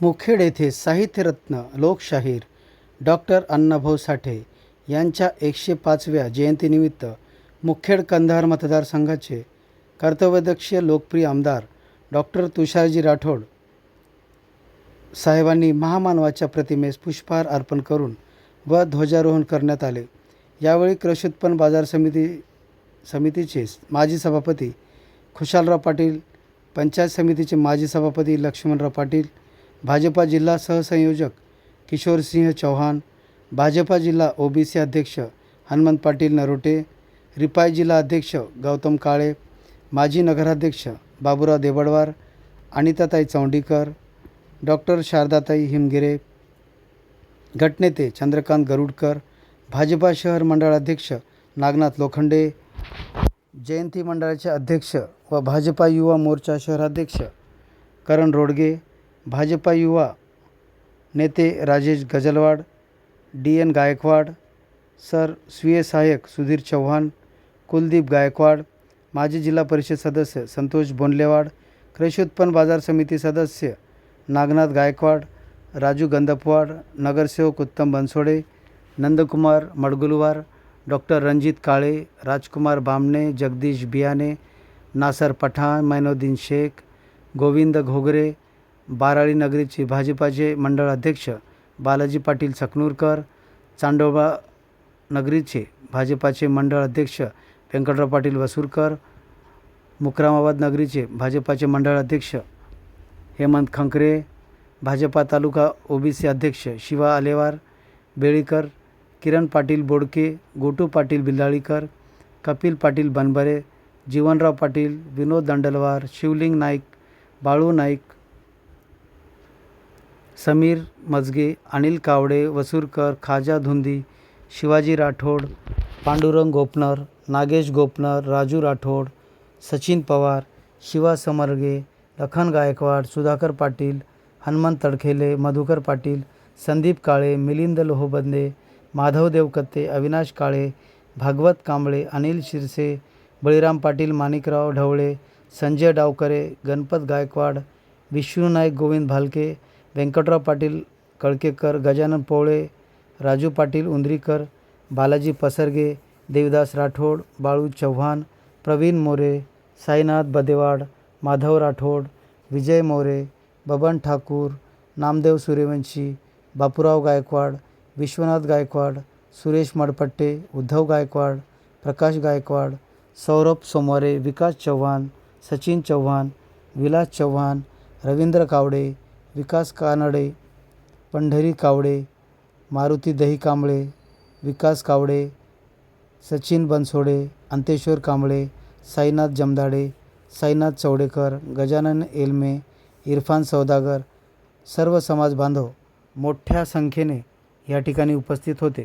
मुखेड येथे साहित्यरत्न लोकशाहीर डॉक्टर अण्णाभाऊ साठे यांच्या एकशे पाचव्या जयंतीनिमित्त मुखेड कंधार मतदारसंघाचे कर्तव्यदक्ष लोकप्रिय आमदार डॉक्टर तुषारजी राठोड साहेबांनी महामानवाच्या प्रतिमेस पुष्पहार अर्पण करून व ध्वजारोहण करण्यात आले. यावेळी कृषी उत्पन्न बाजार समिती समितीचे माजी सभापती खुशालराव पाटील पंचायत समितीचे माजी सभापती लक्ष्मणराव पाटील भाजपा जिल्हा सहसंयोजक किशोरसिंह चौहान भाजपा जिल्हा ओबीसी अध्यक्ष हनुमंत पाटील नरोटे रिपाई जिल्हा अध्यक्ष गौतम काळे माजी नगराध्यक्ष बाबुराव देबडवार अनिताताई चौंडीकर डॉक्टर शारदाताई हिमगिरे गटनेते चंद्रकांत गरुडकर भाजपा शहर मंडळ अध्यक्ष नागनाथ लोखंडे जयंती मंडळाचे अध्यक्ष व भाजपा युवा मोर्चा शहराध्यक्ष करण रोडगे भाजपा युवा नेते Rajesh Gajalwad D N Gaikwad sir स्वीय सहाय्यक सुधीर चव्हाण कुलदीप गायकवाड माजी जिल्हा परिषद सदस्य संतोष बोंडलेवाड कृषी उत्पन्न बाजार समिती सदस्य नागनाथ गायकवाड राजू गंधपवाड नगरसेवक उत्तम बनसोडे नंदकुमार मडगुलवार डॉक्टर रणजित काळे राजकुमार बामणे जगदीश बियाणे नासर पठाण मैनुद्दीन शेख गोविंद घोगरे बाराळी नगरीचे भाजपाचे मंडळ अध्यक्ष बालाजी पाटील चकनूरकर चांडोबा नगरीचे भाजपाचे मंडळ अध्यक्ष व्यंकटराव पाटील वसूरकर मुक्रामाबाद नगरीचे भाजपाचे मंडळ अध्यक्ष हेमंत खंकरे भाजपा तालुका ओबीसी अध्यक्ष शिवा आलेवार बेळीकर किरण पाटील बोडके गोटू पाटील बिल्लाळीकर कपिल पाटील बनबरे जीवनराव पाटील विनोद दंडलवार शिवलिंग नाईक बाळू नाईक समीर मजगे अनिल कावडे वसूरकर खाजा धुंदी शिवाजी राठोड पांडुरंग गोपनर नागेश गोपनर राजू राठोड सचिन पवार शिवा समरगे लखन गायकवाड सुधाकर पाटील हनुमंत तडखेले मधुकर पाटील संदीप काळे मिलिंद लोहबंदे माधव देवकत्ते अविनाश काळे भागवत कांबळे अनिल शिरसे बळीराम पाटील माणिकराव ढवळे संजय डावकरे गणपत गायकवाड विष्णू गोविंद भालके व्यंकटराव पाटील कळकेकर गजानन पोळे राजू पाटील उंद्रीकर बालाजी पसरगे देवदास राठोड बाळू चव्हाण प्रवीण मोरे साईनाथ बदेवाड माधव राठोड विजय मोरे बबन ठाकूर नामदेव सूर्यवंशी बापूराव गायकवाड विश्वनाथ गायकवाड सुरेश मडपट्टे उद्धव गायकवाड प्रकाश गायकवाड सौरभ सोमवारे विकास चव्हाण सचिन चव्हाण विलास चव्हाण रवींद्र कावडे विकास कानडे पंढरी कावडे मारुती दही कांबळे विकास कावडे सचिन बनसोडे अंतेश्वर कांबळे साईनाथ जमदाडे साईनाथ चौडेकर गजानन एलमे इरफान सौदागर सर्व समाज बांधव मोठ्या संख्येने या ठिकाणी उपस्थित होते.